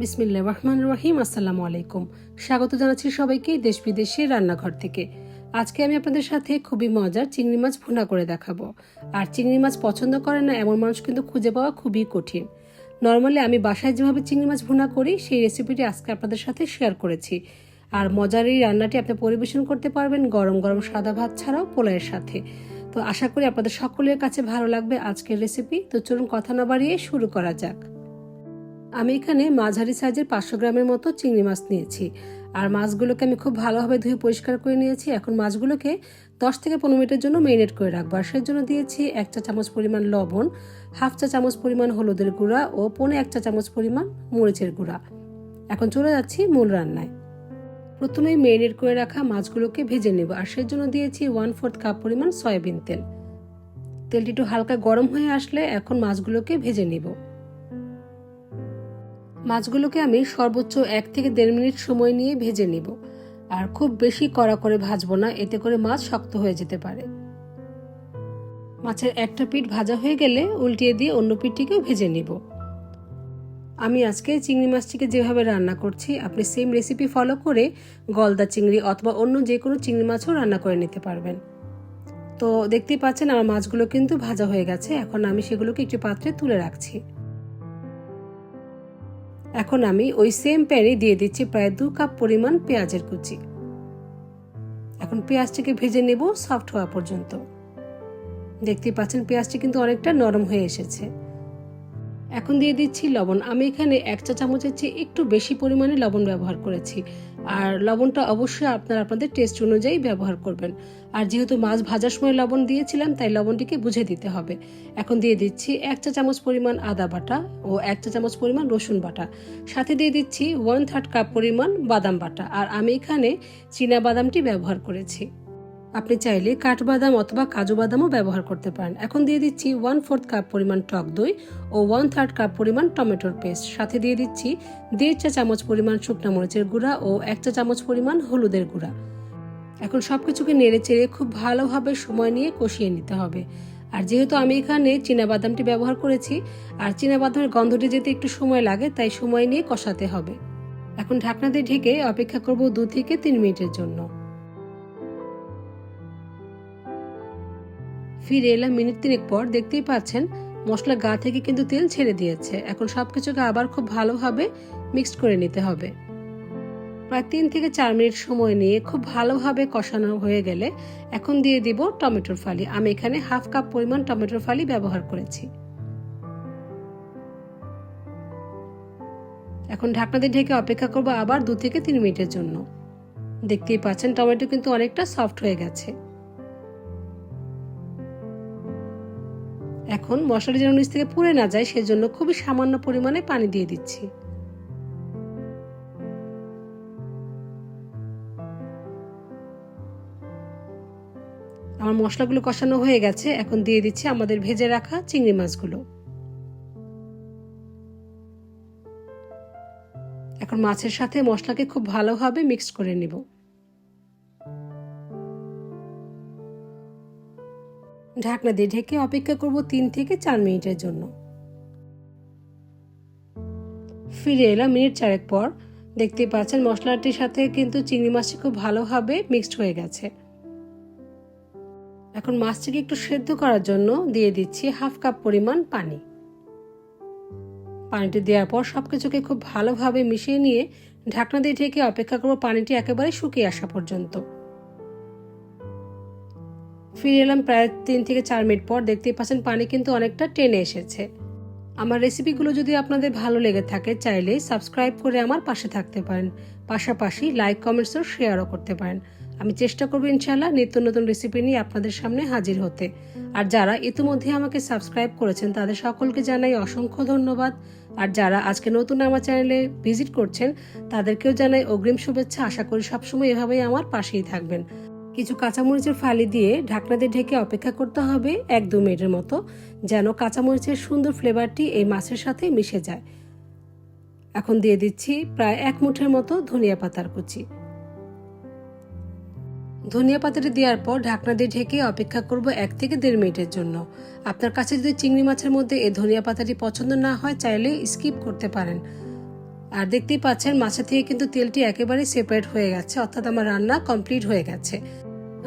বিসমিল্লা রহমান রহিম, আসসালামু আলাইকুম। স্বাগত জানাচ্ছি সবাইকে দেশ বিদেশের রান্নাঘর থেকে। আজকে আমি আপনাদের সাথে খুবই মজার চিংড়ি মাছ ভুনা করে দেখাবো। আর চিংড়ি মাছ পছন্দ করে না এমন মানুষ কিন্তু খুঁজে পাওয়া খুবই কঠিন। নর্মালি আমি বাসায় যেভাবে চিংড়ি মাছ ভুনা করি, সেই রেসিপিটি আজকে আপনাদের সাথে শেয়ার করেছি। আর মজার এই রান্নাটি আপনি পরিবেশন করতে পারবেন গরম গরম সাদা ভাত ছাড়াও পোলাইয়ের সাথে। তো আশা করি আপনাদের সকলের কাছে ভালো লাগবে আজকের রেসিপি। তো চলুন কথা না বাড়িয়ে শুরু করা যাক। আমি এখানে মাঝারি সাইজের পাঁচশো গ্রামের মতো চিংড়ি মাছ নিয়েছি। আর মাছগুলোকে আমি খুব ভালোভাবে ধুয়ে পরিষ্কার করে নিয়েছি। এখন মাছগুলোকে দশ থেকে পনেরো মিনিটের জন্য মেরিনেট করে রাখব। আর জন্য দিয়েছি এক চা চামচ পরিমাণ লবণ, হাফ চা চামচ পরিমাণ হলুদের গুঁড়া ও পনে এক চা চামচ পরিমাণ মরিচের গুঁড়া। এখন চলে যাচ্ছি মূল রান্নায়। প্রথমে মেরিনেট করে রাখা মাছগুলোকে ভেজে নেব। আর সেই জন্য দিয়েছি ওয়ান ফোর্থ কাপ পরিমাণ সয়াবিন তেল। তেলটি একটু হালকা গরম হয়ে আসলে এখন মাছগুলোকে ভেজে নিব। মাছগুলোকে আমি সর্বোচ্চ এক থেকে দেড় মিনিট সময় নিয়ে ভেজে নিব। আর খুব বেশি কড়া করে ভাজবো না, এতে করে মাছ শক্ত হয়ে যেতে পারে। মাছের একটা পিঠ ভাজা হয়ে গেলে উল্টিয়ে দিয়ে অন্য পিঠটিকেও ভেজে নিব। আমি আজকে চিংড়ি মাছটিকে যেভাবে রান্না করছি, আপনি সেম রেসিপি ফলো করে গলদা চিংড়ি অথবা অন্য যে কোনো চিংড়ি মাছও রান্না করে নিতে পারবেন। তো দেখতেই পাচ্ছেন, আমার মাছগুলো কিন্তু ভাজা হয়ে গেছে। এখন আমি সেগুলোকে একটি পাত্রে তুলে রাখছি। এখন আমি ওই সেম প্যানে দিয়ে দিচ্ছি প্রায় দু কাপ পরিমাণ পেঁয়াজের কুচি। এখন পেঁয়াজটিকে ভেজে নেব সফট হওয়া পর্যন্ত। দেখতে পাচ্ছেন পেঁয়াজটি কিন্তু অনেকটা নরম হয়ে এসেছে। এখন দিয়ে দিচ্ছি লবণ। আমি এখানে এক চা চামচের চেয়ে একটু বেশি পরিমাণে লবণ ব্যবহার করেছি। আর লবণটা অবশ্যই আপনারা আপনাদের টেস্ট অনুযায়ী ব্যবহার করবেন। আর যেহেতু মাছ ভাজার সময় লবণ দিয়েছিলাম, তাই লবণটিকে বুঝে দিতে হবে। এখন দিয়ে দিচ্ছি এক চা চামচ পরিমাণ আদা বাটা ও এক চা চামচ পরিমাণ রসুন বাটা। সাথে দিয়ে দিচ্ছি ওয়ান থার্ড কাপ পরিমাণ বাদাম বাটা। আর আমি এখানে চীনা বাদামটি ব্যবহার করেছি। আপনি চাইলে কাঠবাদাম অথবা কাজু বাদামও ব্যবহার করতে পারেন। এখন দিয়ে দিচ্ছি ওয়ান ফোর্থ কাপ পরিমাণ টক দই ও ওয়ান থার্ড কাপ পরিমাণ টমেটোর পেস্ট সাথে দিয়ে দিচ্ছি দেড় চা চামচ পরিমাণ শুকনো মরিচের গুঁড়া ও এক চা চামচ পরিমাণ হলুদের গুঁড়া। এখন সব কিছুকে নেড়ে চেড়ে খুব ভালোভাবে সময় নিয়ে কষিয়ে নিতে হবে। আর যেহেতু আমি এখানে বাদামটি ব্যবহার করেছি, আর বাদামের গন্ধটি যেতে একটু সময় লাগে, তাই সময় নিয়ে কষাতে হবে। এখন ঢাকনা দিয়ে ঢেকে অপেক্ষা করব দু থেকে তিন মিনিটের জন্য। ফিরে এলাম মিনিট তিনেক পর। দেখতেই পাচ্ছেন, মশলা গা থেকে কিন্তু তেল ছেড়ে দিয়েছে। এখন সব কিছুকে আবার খুব ভালোভাবে মিক্সড করে নিতে হবে। প্রায় তিন থেকে চার মিনিট সময় নিয়ে খুব ভালোভাবে কষানো হয়ে গেলে এখন দিয়ে দিব টমেটোর ফালি। আমি এখানে হাফ কাপ পরিমাণ টমেটোর ফালি ব্যবহার করেছি। এখন ঢাকনা দিয়ে ঢেকে অপেক্ষা করব আবার দু থেকে তিন মিনিটের জন্য। দেখতেই পাচ্ছেন, টমেটো কিন্তু অনেকটা সফট হয়ে গেছে। এখন মশলাটি যেন নিচ থেকে পুড়ে না যায়, সেজন্য খুবই সামান্য পরিমাণে পানি দিয়ে দিচ্ছি। আমার মশলাগুলো কষানো হয়ে গেছে, এখন দিয়ে দিচ্ছি আমাদের ভেজে রাখা চিংড়ি মাছগুলো। এখন মাছের সাথে মশলাকে খুব ভালোভাবে মিক্স করে নিব। ঢাকনা দিয়ে ঢেকে অপেক্ষা করব তিন থেকে চার মিনিটের জন্য। ফিরে এলাম মিনিট চারেক পর। দেখতেই পাচ্ছেন মশলাটির সাথে কিন্তু চিংড়ি মাছটি খুব ভালোভাবে মিক্সড হয়ে গেছে। এখন মাছটিকে একটু সেদ্ধ করার জন্য দিয়ে দিচ্ছি হাফ কাপ পরিমাণ পানি। পানিটি দেওয়ার পর সব কিছুকে খুব ভালোভাবে মিশিয়ে নিয়ে ঢাকনা দিয়ে ঢেকে অপেক্ষা করব পানিটি একেবারে শুকিয়ে আসা পর্যন্ত। ফিরে এলাম প্রায় তিন থেকে চার মিনিট পর। দেখতেই পাচ্ছেন পানি কিন্তু অনেকটা টেনে এসেছে। আমার রেসিপিগুলো যদি আপনাদের ভালো লেগে থাকে, চাইলে সাবস্ক্রাইব করে আমার পাশে থাকতে পারেন। পাশাপাশি লাইক কমেন্টসও শেয়ারও করতে পারেন। আমি চেষ্টা করব ইনশাল্লাহ নিত্য নতুন রেসিপি নিয়ে আপনাদের সামনে হাজির হতে। আর যারা ইতিমধ্যে আমাকে সাবস্ক্রাইব করেছেন, তাদের সকলকে জানাই অসংখ্য ধন্যবাদ। আর যারা আজকে নতুন আমার চ্যানেলে ভিজিট করছেন, তাদেরকেও জানাই অগ্রিম শুভেচ্ছা। আশা করি সবসময় এভাবেই আমার পাশেই থাকবেন। কিছু কাঁচামরিচের ফালি দিয়ে ঢাকনা দিয়ে ঢেকে অপেক্ষা করতে হবে এক দু মিনিটের মতো, যেন কাঁচামরিচের সুন্দর ফ্লেভারটি এই মাছের সাথে মিশে যায়। এখন দিয়ে দিচ্ছি প্রায় এক মুঠের মতো ধনিয়া পাতার কুচি। ধনিয়া পাতাটি দেওয়ার পর ঢাকনা দিয়ে ঢেকে অপেক্ষা করব এক থেকে দেড় মিনিটের জন্য। আপনার কাছে যদি চিংড়ি মাছের মধ্যে এই ধনিয়া পাতাটি পছন্দ না হয়, চাইলে স্কিপ করতে পারেন। আর দেখতেই পাচ্ছেন মাছা থেকে কিন্তু তেলটি একেবারে সেপারেট হয়ে গেছে, অর্থাৎ আমার রান্না কমপ্লিট হয়ে গেছে।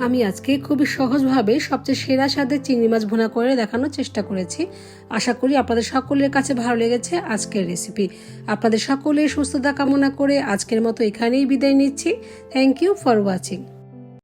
আমি আজকে খুবই সহজভাবে সবচেয়ে সেরা স্বাদের চিংড়ি মাছ ভুনা করে দেখানোর চেষ্টা করেছি। আশা করি আপনাদের সকলের কাছে ভালো লেগেছে আজকের রেসিপি আপনাদের সকলের সুস্থতা কামনা করে আজকের মতো এখানেই বিদায় নিচ্ছি। Thank you for watching